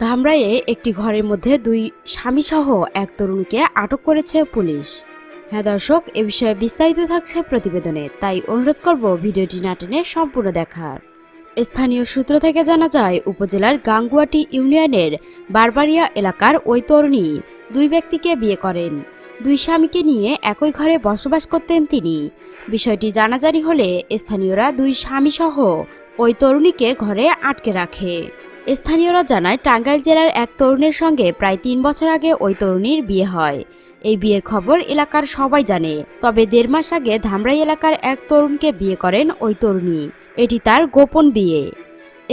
ধামরাইয়ে একটি ঘরের মধ্যে দুই স্বামীসহ এক তরুণীকে আটক করেছে পুলিশ। হ্যাঁ দর্শক, এ বিষয়ে বিস্তারিত থাকছে প্রতিবেদনে, তাই অনুরোধ করব ভিডিওটি না টেনে সম্পূর্ণ দেখার। স্থানীয় সূত্র থেকে জানা যায়, উপজেলার গাঙ্গুয়াটি ইউনিয়নের বারবারিয়া এলাকার ওই তরুণী দুই ব্যক্তিকে বিয়ে করেন। দুই স্বামীকে নিয়ে একই ঘরে বসবাস করতেন তিনি। বিষয়টি জানাজানি হলে স্থানীয়রা দুই স্বামীসহ ওই তরুণীকে ঘরে আটকে রাখে। স্থানীয়রা জানায়, টাঙ্গাইল জেলার এক তরুণের সঙ্গে প্রায় তিন বছর আগে ওই তরুণীর বিয়ে হয়। এই বিয়ের খবর এলাকার সবাই জানে। তবে দেড় মাস আগে ধামরাই এলাকার এক তরুণকে বিয়ে করেন ওই তরুণী। এটি তার গোপন বিয়ে।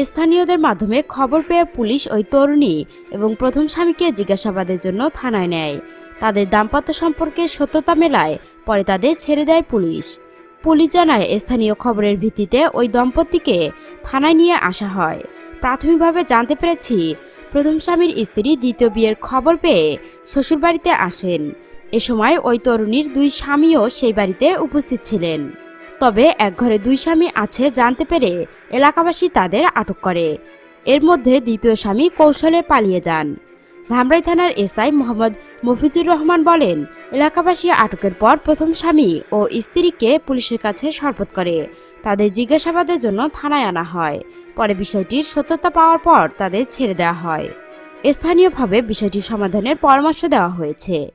স্থানীয়দের মাধ্যমে খবর পেয়ে পুলিশ ওই তরুণী এবং প্রথম স্বামীকে জিজ্ঞাসাবাদের জন্য থানায় নেয়। তাদের দাম্পত্য সম্পর্কে সত্যতা মেলায় পরে তাদের ছেড়ে দেয় পুলিশ। পুলিশ জানায়, স্থানীয় খবরের ভিত্তিতে ওই দম্পতিকে থানায় নিয়ে আসা হয়। প্রাথমিকভাবে জানতে পেরেছি, প্রথম স্বামীর স্ত্রী দ্বিতীয় বিয়ের খবর পেয়ে শ্বশুরবাড়িতে আসেন। এ সময় ওই তরুণীর দুই স্বামীও সেই বাড়িতে উপস্থিত ছিলেন। তবে এক ঘরে দুই স্বামী আছে জানতে পেরে এলাকাবাসী তাদের আটক করে। এর মধ্যে দ্বিতীয় স্বামী কৌশলে পালিয়ে যান। ধামরাই থানার এসআই মোহাম্মদ মফিজুর রহমান বলেন, এলাকাবাসী আটকের পর প্রথম স্বামী ও স্ত্রীকে পুলিশের কাছে শরপত করে। তাদের জিজ্ঞাসাবাদের জন্য থানায় আনা হয়। পরে বিষয়টির সত্যতা পাওয়ার পর তাদের ছেড়ে দেওয়া হয়। স্থানীয়ভাবে বিষয়টি সমাধানের পরামর্শ দেওয়া হয়েছে।